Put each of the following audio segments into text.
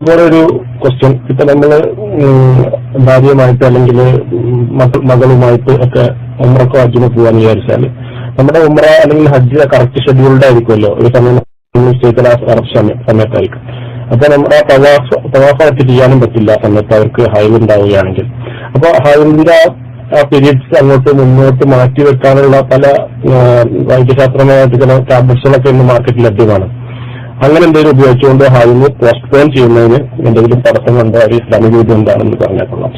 ഇപ്പോൾ ഒരു ക്വസ്റ്റ്യൻ ഇപ്പൊ നമ്മൾ ഭാര്യയുമായിട്ട് അല്ലെങ്കിൽ മകളുമായിട്ട് ഒക്കെ ഉമ്രക്കോ ഹജ്ജിന് പോവാന്ന് വിചാരിച്ചാൽ നമ്മുടെ ഉമ്ര അല്ലെങ്കിൽ ഹജ്ജ് കറക്റ്റ് ഷെഡ്യൂൾഡ് ആയിരിക്കുമല്ലോ. ഒരു സമയം സ്റ്റേറ്റിൽ ആ കറക്റ്റ് സമയ- സമയത്തായിരിക്കും. അപ്പൊ നമ്മുടെ പ്രവാസ പ്രവാസമായിട്ട് ചെയ്യാനും പറ്റില്ല ആ സമയത്ത് അവർക്ക് ഹൈവ് ഉണ്ടാവുകയാണെങ്കിൽ. അപ്പൊ ഹൈവിന്റെ ആ പീരീഡ്സ് അങ്ങോട്ട് മുന്നോട്ട് മാറ്റി വെക്കാനുള്ള പല വൈദ്യശാസ്ത്രമായിട്ട് ചില ടാബ്ലറ്റ്സുകളൊക്കെ ഇന്ന് മാർക്കറ്റിൽ ലഭ്യമാണ്. അങ്ങനെ എന്തെങ്കിലും ഉപയോഗിച്ചുകൊണ്ട് ഹാജിന് പോസ്റ്റ്പോൺ ചെയ്യുന്നതിന് എന്തെങ്കിലും തടസ്സമുണ്ടോ അത് ഇസ്ലാമിക രീതി എന്താണെന്ന് പറഞ്ഞേക്കൊള്ളാം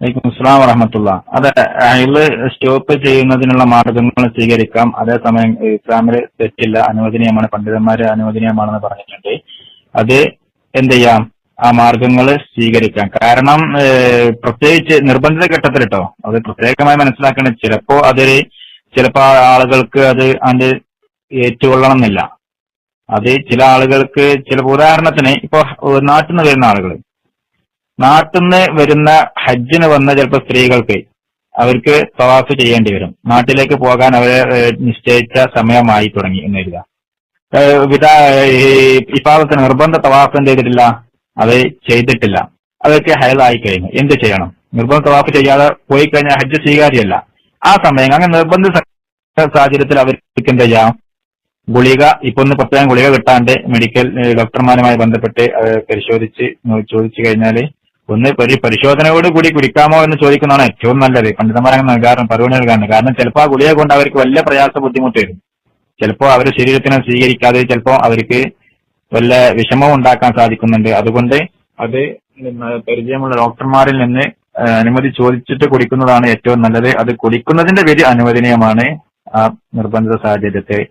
വലൈക്കും അസ്സലാം വറഹമത്തുള്ള. അതെ അയൽ സ്റ്റോപ്പ് ചെയ്യുന്നതിനുള്ള മാർഗങ്ങൾ സ്വീകരിക്കാം. അതേസമയം ഇസ്ലാമിൽ തെറ്റില്ല. അനുവദനീയമാണ്. പണ്ഡിതന്മാര് അനുവദനീയമാണെന്ന് പറഞ്ഞിട്ടുണ്ട്. അത് എന്ത് ചെയ്യാം? ആ മാർഗങ്ങൾ സ്വീകരിക്കാം. കാരണം പ്രത്യേകിച്ച് നിർബന്ധിത ഘട്ടത്തിൽ കേട്ടോ അത് പ്രത്യേകമായി മനസ്സിലാക്കണം ചിലപ്പോ അതൊരു ചിലപ്പോ ആളുകൾക്ക് അത് അതിന്റെ ഏറ്റുകൊള്ളണം എന്നില്ല അത് ചില ആളുകൾക്ക് ചില ഉദാഹരണത്തിന് ഇപ്പൊ നാട്ടിൽ നിന്ന് വരുന്ന ആളുകൾ നാട്ടിൽ നിന്ന് വരുന്ന ഹജ്ജിന് വന്ന ചിലപ്പോൾ സ്ത്രീകൾക്ക് അവർക്ക് തവാഫ് ചെയ്യേണ്ടി വരും. നാട്ടിലേക്ക് പോകാൻ അവരെ നിശ്ചയിച്ച സമയമായി തുടങ്ങി എന്ന് കരുതുക ഏഹ്, വിധാ നിർബന്ധ തവാഫ് എന്ത് ചെയ്തിട്ടില്ല. അത് ചെയ്തിട്ടില്ല. അതൊക്കെ ഹയതായി കഴിഞ്ഞു. എന്ത് ചെയ്യണം? നിർബന്ധ തവാഫ് ചെയ്യാതെ പോയി കഴിഞ്ഞാൽ ഹജ്ജ് സ്വീകാര്യമല്ല. ആ സമയം അങ്ങനെ നിർബന്ധ സാഹചര്യത്തിൽ അവർക്ക് എന്ത് ചെയ്യാം? ഗുളിക ഇപ്പൊ ഒന്ന് പ്രത്യേകം ഗുളിക കിട്ടാണ്ട് മെഡിക്കൽ ഡോക്ടർമാരുമായി ബന്ധപ്പെട്ട് പരിശോധിച്ച് ചോദിച്ചു കഴിഞ്ഞാൽ ഒന്ന് ഒരു പരിശോധനയോട് കൂടി കുടിക്കാമോ എന്ന് ചോദിക്കുന്നതാണ് ഏറ്റവും നല്ലത്. പണ്ഡിതന്മാരങ്ങനെ നൽകാറുണ്ട് പരുവണ നൽകാറുണ്ട്. കാരണം ചിലപ്പോൾ ആ ഗുളിക കൊണ്ട് അവർക്ക് വലിയ പ്രയാസ ബുദ്ധിമുട്ട് വരും ചിലപ്പോൾ അവരുടെ ശരീരത്തിനെ സ്വീകരിക്കാതെ ചിലപ്പോൾ അവർക്ക് വല്ല വിഷമവും ഉണ്ടാക്കാൻ സാധിക്കുന്നുണ്ട്. അതുകൊണ്ട് അത് പരിചയമുള്ള ഡോക്ടർമാരിൽ നിന്ന് അനുമതി ചോദിച്ചിട്ട് കുടിക്കുന്നതാണ് ഏറ്റവും നല്ലത്. അത് കുടിക്കുന്നതിന്റെ പേര് അനുവദനീയമാണ്. ആ നിർബന്ധിത സാഹചര്യത്തെ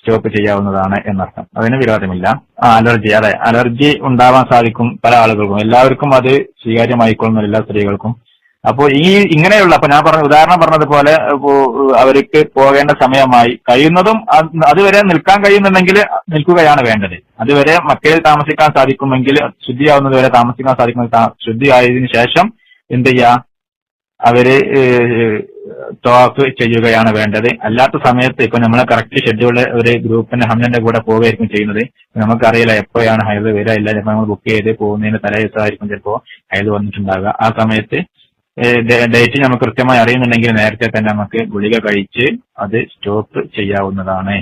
സ്റ്റോപ്പ് ചെയ്യാവുന്നതാണ് എന്നർത്ഥം. അതിന് വിരോധമില്ല. അലർജി അതെ അലർജി ഉണ്ടാവാൻ സാധിക്കും പല ആളുകൾക്കും. എല്ലാവർക്കും അത് സ്വീകാര്യമായിക്കൊള്ളുന്ന എല്ലാ സ്ത്രീകൾക്കും. അപ്പോൾ ഈ ഇങ്ങനെയുള്ള അപ്പൊ ഞാൻ പറഞ്ഞ ഉദാഹരണം പറഞ്ഞതുപോലെ അവർക്ക് പോകേണ്ട സമയമായി കഴിയുന്നതും അതുവരെ നിൽക്കാൻ കഴിയുന്നുണ്ടെങ്കിൽ നിൽക്കുകയാണ് വേണ്ടത്. അതുവരെ മക്കയിൽ താമസിക്കാൻ സാധിക്കുമെങ്കിൽ ശുദ്ധിയാവുന്നതുവരെ താമസിക്കാൻ സാധിക്കുന്ന താ- ശുദ്ധിയായതിനു ശേഷം എന്ത് ചെയ്യാ അവർ ടോക്ക് ചെയ്യുകയാണ് വേണ്ടത്. അല്ലാത്ത സമയത്ത് ഇപ്പൊ നമ്മളെ കറക്റ്റ് ഷെഡ്യൂൾ ഒരു ഗ്രൂപ്പിന്റെ ഹംലിന്റെ കൂടെ പോവുകയായിരിക്കും ചെയ്യുന്നത്. നമുക്കറിയില്ല എപ്പോഴാണ് ഹൈദ് വരിക ഇല്ല ചിലപ്പോൾ നമ്മൾ ബുക്ക് ചെയ്ത് പോകുന്നതിന് തലേ ദിവസമായിരിക്കും ചിലപ്പോ ഹൈദ് വന്നിട്ടുണ്ടാകുക ആ സമയത്ത് ഡേറ്റ് നമുക്ക് കൃത്യമായി അറിയുന്നുണ്ടെങ്കിൽ നേരത്തെ തന്നെ നമുക്ക് ഗുളിക കഴിച്ച് അത് സ്റ്റോപ്പ് ചെയ്യാവുന്നതാണ്.